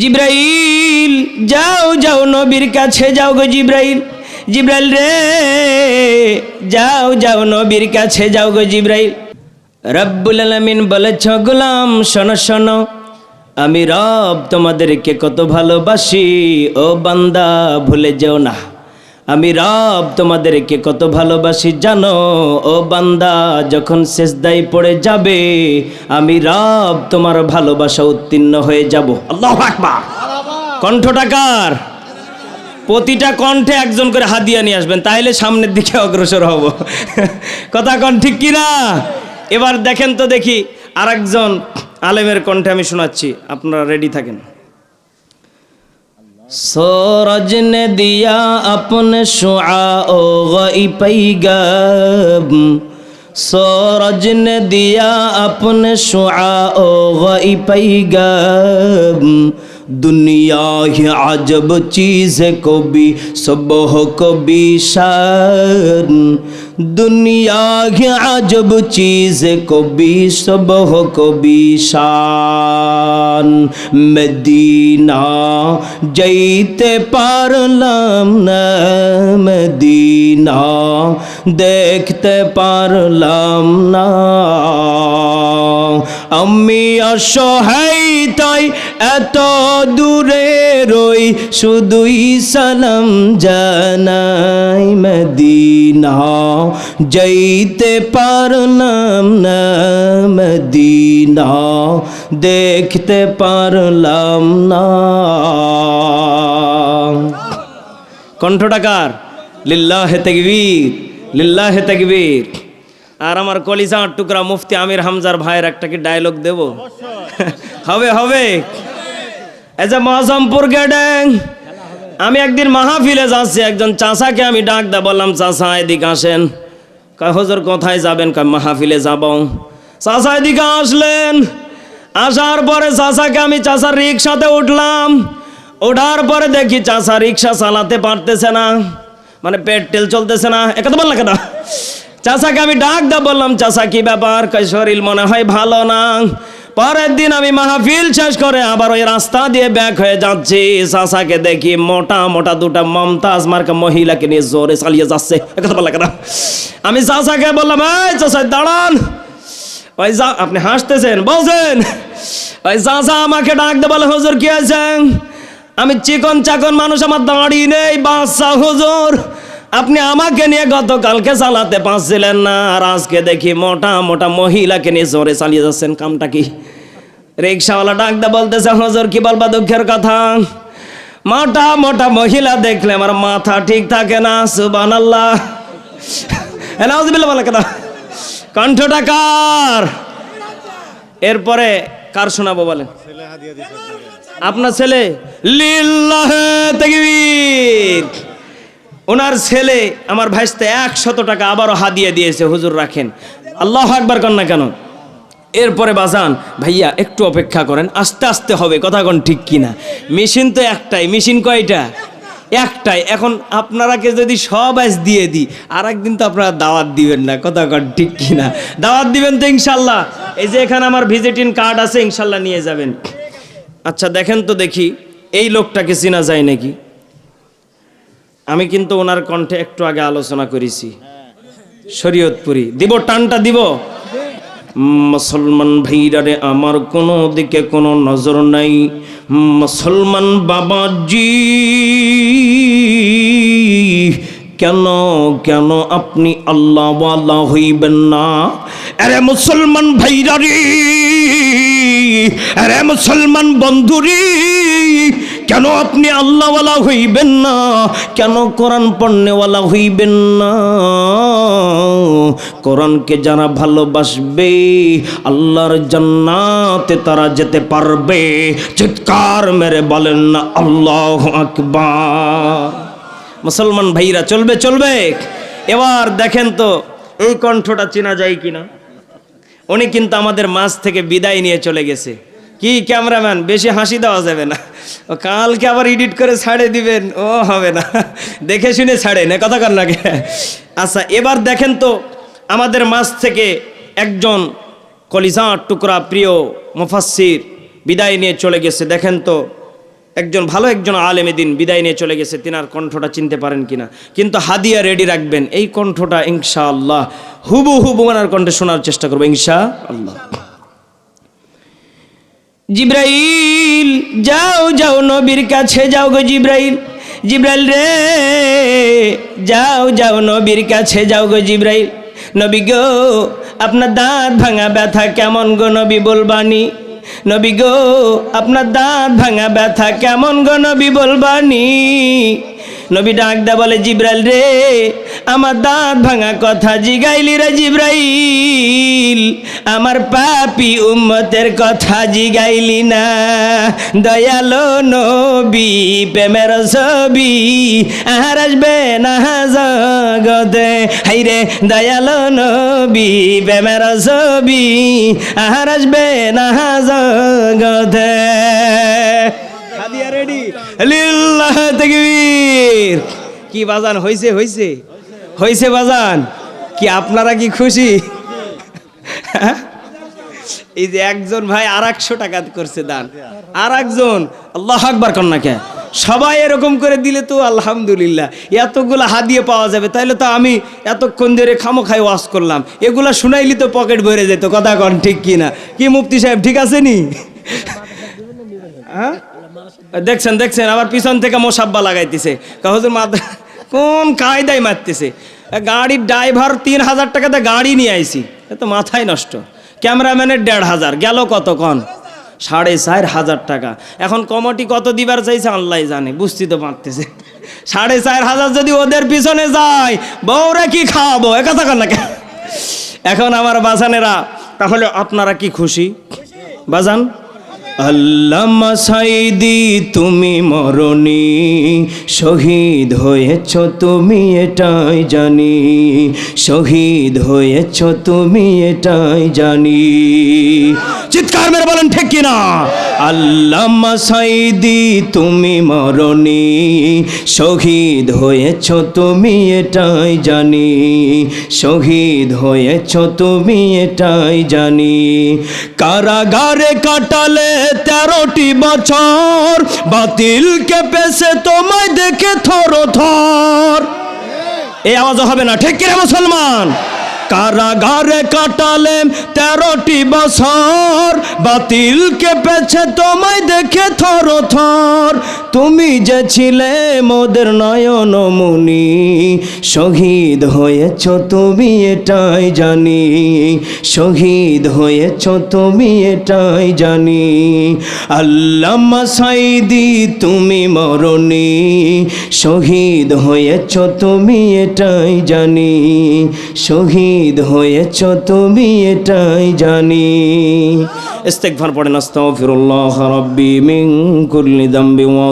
জিব্রাইল, যাও যাও নবীর কাছে, যাও গো জিব্রাইল। জিব্রাইল রে, যাও যাও নবীর কাছে, যাও গো জিব্রাইল। রব্বুল আলামিন বলেছ, গোলাম, শোনো শোনো, আমি রব তোমাদেরকে কত ভালোবাসি। ও বান্দা, ভুলে যেও না। আমি রব তোমাদেরকে কত ভালোবাসি, জানো? ও বান্দা, যখন শেষদাই পড়ে যাবে, আমি রব তোমার ভালোবাসা উত্তীর্ণ হয়ে যাব। আল্লাহ আকবার। কণ্ঠটাকার প্রতিটা কণ্ঠে একজন করে হাদিয়া নিয়ে আসবেন তাহলে সামনের দিকে অগ্রসর হব। কথা কন ঠিক কিনা? এবার দেখেন তো দেখি আর একজন আলেমের কণ্ঠে আমি শোনাচ্ছি, আপনারা রেডি থাকেন। सूरज ने दिया अपने शुआ ओ गई पैगम सूरज ने दिया अपने शुआ ओ गई पैगम दुनिया ही अजब चीज़ को भी सुबह को भी शान दुनिया ही अजब चीज़ को भी सुबह को भी शान মদিনা যাইতে পারলাম না মদিনা দেখতে পারলাম না আমি অসহায় তাই এত দূরে রই শুধুই সালাম জানাই মদিনা যাইতে পারলাম না মদিনা দেখতে পারলাম না কণ্ঠটাকার লিল্লাহে তাকবীর লিল্লাহে তাকবীর আর আমার কলিজা টুকরা মুফতি আমির হামজার ভাইয়ের একটা কি ডায়লগ দেব? হবে হবে। এজ এ মহাজমপুর গ্যাডেং আমি একদিন মাহফিলে যাচ্ছি, একজন চাষাকে আমি ডাক দা বললাম চাষা এদিকে আসেন। কয়, হুজুর, কোথায় যাবেন? মাহফিলে যাব। চাষা এদিকে আসলেন। আসার পরে চাষাকে আমি চাষার রিক্সাতে উঠলাম। ওঠার পরে দেখি চাষা রিক্সা চালাতে পারতেছে না মানে পেট্রোল চলতেছে না। একথা বললা কেন? চাষাকে আমি ডাক দা বললাম চাষা কি ব্যাপার? শরীর মনে হয় ভালো না। পরের দিন আমি মাহফিল শেষ করে আবার ওই রাস্তা দিয়ে ব্যাক হয়ে যাচ্ছি। চাষাকে দেখি মোটা মোটা দুটা মমতাজ মার্কা মহিলাকে নিয়ে জোরে চালিয়ে যাচ্ছে। একথা বললা কেন আমি চাষাকে বললাম, এই চাষা দাঁড়ান। ওই যা, আপনি হাসতেছেন, বলছেন, ওই চাষা আমাকে ডাক দে বলে, হুজুর, কি আছে আমি চিকন চাকন মানুষ, আমার দাঁড়িয়ে নেই, বাচ্চা, হুজুর। আপনি আমাকে নিয়ে গতকালকে চালাতে পারছিলেন না, আর আজকে দেখি মোটা মোটা মহিলাকে নিয়ে জোরে চালিয়ে যাচ্ছেন। কামটা কি? রিক্সাওয়ালা ডাকতে বলতেছে, হুজুর, কি বলবা দুঃখের কথা? মোটা মোটা মহিলা দেখলে আমার মাথা ঠিক থাকে না সুবান আল্লাহ কেন কণ্ঠটা কার? এরপরে কার শোনাবো বলেন? আপনার ছেলে? লিল্লাহে তাকবীর। ওনার ছেলে আমার ভাইস্তে একশত টাকা আবারও হাদিয়ে দিয়েছে, হুজুর রাখেন। আল্লাহ একবার কন না কেন? এরপরে বাজান, ভাইয়া, একটু অপেক্ষা করেন, আস্তে আস্তে হবে, কথা কোন ঠিক কিনা? মেশিন তো একটাই, মেশিন কয়টা? একটাই, এখন আপনারাকে যদি সব আজ দিয়ে দিই আর একদিন তো আপনারা দাওয়াত দিবেন না, কথা কন ঠিক কিনা? দাওয়াত দিবেন তো ইনশাল্লাহ এই যে এখানে আমার ভিজিটিং কার্ড আছে ইনশাল্লাহ নিয়ে যাবেন। আচ্ছা দেখেন তো দেখি, এই লোকটাকে চেনা যায় নাকি? আমি কিন্তু ওনার কণ্ঠে একটু আগে আলোচনা করেছি। শরীয়তপুরি। দিব, টানটা দিব। মুসলমান ভাইরারে, আমার কোনো দিকে কোনো নজর নাই। মুসলমান বাবা বাবাজি, কেন কেন আপনি আল্লাহওয়ালা হইবেন না? আরে মুসলমান ভাইরারে, আরে মুসলমান বন্ধুরি। কেন আপনি আল্লাহওয়ালা হইবেন না? কেন কোরআন পণ্যওয়ালা হইবেন না? কোরআনকে যারা ভালোবাসবে, আল্লাহর জান্নাতে তারা যেতে পারবে। চিৎকার মেরে বলেন না, আল্লাহ আকবার। মুসলমান ভাইরা, চলবে চলবে। এবার দেখেন তো, এই কণ্ঠটা চেনা যায় কিনা? উনি কিন্তু আমাদের মাছ থেকে বিদায় নিয়ে চলে গেছে। কি ক্যামেরাম্যান? বেশি হাসি দেওয়া যাবে না। ও কালকে আবার এডিট করে ছাড়ে দিবেন, ও হবে না। দেখে শুনে ছাড়ে না, কথা কর লাগে আচ্ছা এবার দেখেন তো আমাদের মাছ থেকে একজন কলিজা টুকরা প্রিয় মুফাসির বিদায় নিয়ে চলে গেছে। দেখেন তো, একজন ভালো একজন আলেমে দিন বিদায় নিয়ে চলে গেছে। তিনার কণ্ঠটা চিনতে পারেন কিনা। কিন্তু হাদিয়া রেডি রাখবেন। এই কণ্ঠটা ইনশা আল্লাহ হুবু হুবু ওনার কণ্ঠে শোনার চেষ্টা করব ইনশা আল্লাহ জিব্রাইল, যাও যাও নবীর কাছে, যাও গো জিব্রাইল। জিব্রাইল রে, যাও যাও নবীর কাছে, যাও গো জিব্রাইল। নবী গো, আপনার দাঁত ভাঙা ব্যথা কেমন গো নবী বলবানি নবী গো, আপনার দাঁত ভাঙা ব্যথা কেমন গো নবী বলবানি নবী ডাক দা বলে, জিব্রাইল রে, আমার দাঁত ভাঙা কথা জিগাইলি রে জিব্রাইল। আমার পাপি উম্মতের কথা জিগাইলি না। দয়ালো নবী, প্রেমের ছবি, আর আসবে না জগতে। হাইরে দয়ালো নবী, প্রেমের ছবি, আর আসবে না জগতে। লিল্লাহ কি বাজান, হইছে হইছে? হইছে বাজান? কি আপনারা কি খুশি? হ্যাঁ? এই যে একজন ভাই আর একশো টাকা করছে দান। আর একজন আল্লাহ আকবার কন্যাকে। সবাই এরকম করে দিলে তো আলহামদুলিল্লাহ। এতগুলো হাদিয়ে পাওয়া যাবে, তাইলে তো আমি এতক্ষণ ধরে খামো খাই ওয়াশ করলাম। এগুলা শুনাইলি তো পকেট ভরে যেত, কথা কন ঠিক কি না কি মুফতি সাহেব, ঠিক আছে নি? হ্যাঁ? দেখছেন দেখছেন, আবার পিছন থেকে মোসাব্বা লাগাইতেছে। হুজুর মাদ কোন কায়দায় মারতেছে? গাড়ির ড্রাইভার তিন হাজার টাকাতে গাড়ি নিয়ে আইছি। এ তো মাথায় নষ্ট। ক্যামেরাম্যানের দেড় হাজার। গেল কত কন সাড়ে চার হাজার টাকা। এখন কমিটি কত দিবার চাইছে আল্লাহ জানে। বুঝতে তো পারতেছে সাড়ে চার হাজার যদি ওদের পিছনে যায়, বউরা কি খাওয়াবো? এ কথা কন না? এখন আমার বাজানেরা, তাহলে আপনারা কি খুশি? বাজান? আল্লামা সাইদি, তুমি মরণি। শহীদ হয়েছ তুমি এটাই জানি। শহীদ হয়েছ তুমি এটাই জানি। চিৎকার মেরে বলেন, ঠিক কিনা? আল্লামা সাইদি, তুমি মরণি। শহীদ হয়েছ তুমি এটাই জানি। শহীদ হয়েছ তুমি এটাই জানি। কারাগারে কাটালে তেরোটি বছর বাতিলকে পেশে তোমায় দেখে থর থর। এই আওয়াজ হবে না, ঠিক কিনা মুসলমান? কারাগারে কাটালে তেরোটি বছর বাতিলকে পেছে তোমায় দেখে থর থর। তুমি যে ছিলে মোদের মুনি, শহীদ হয়েছ তুমি এটাই জানি, শহীদ হয়েছ তুমি এটাই জানি। আল্লামা সাইদি, তুমি মরণি, শহীদ হয়েছ তুমি এটাই জানি, শহীদ হয়েছ তুমি এটাই জানি। ইস্তেগফার পড়েন আস্তাগফিরুল্লাহ রাব্বি মিন কুল্লি যামবি ওয়া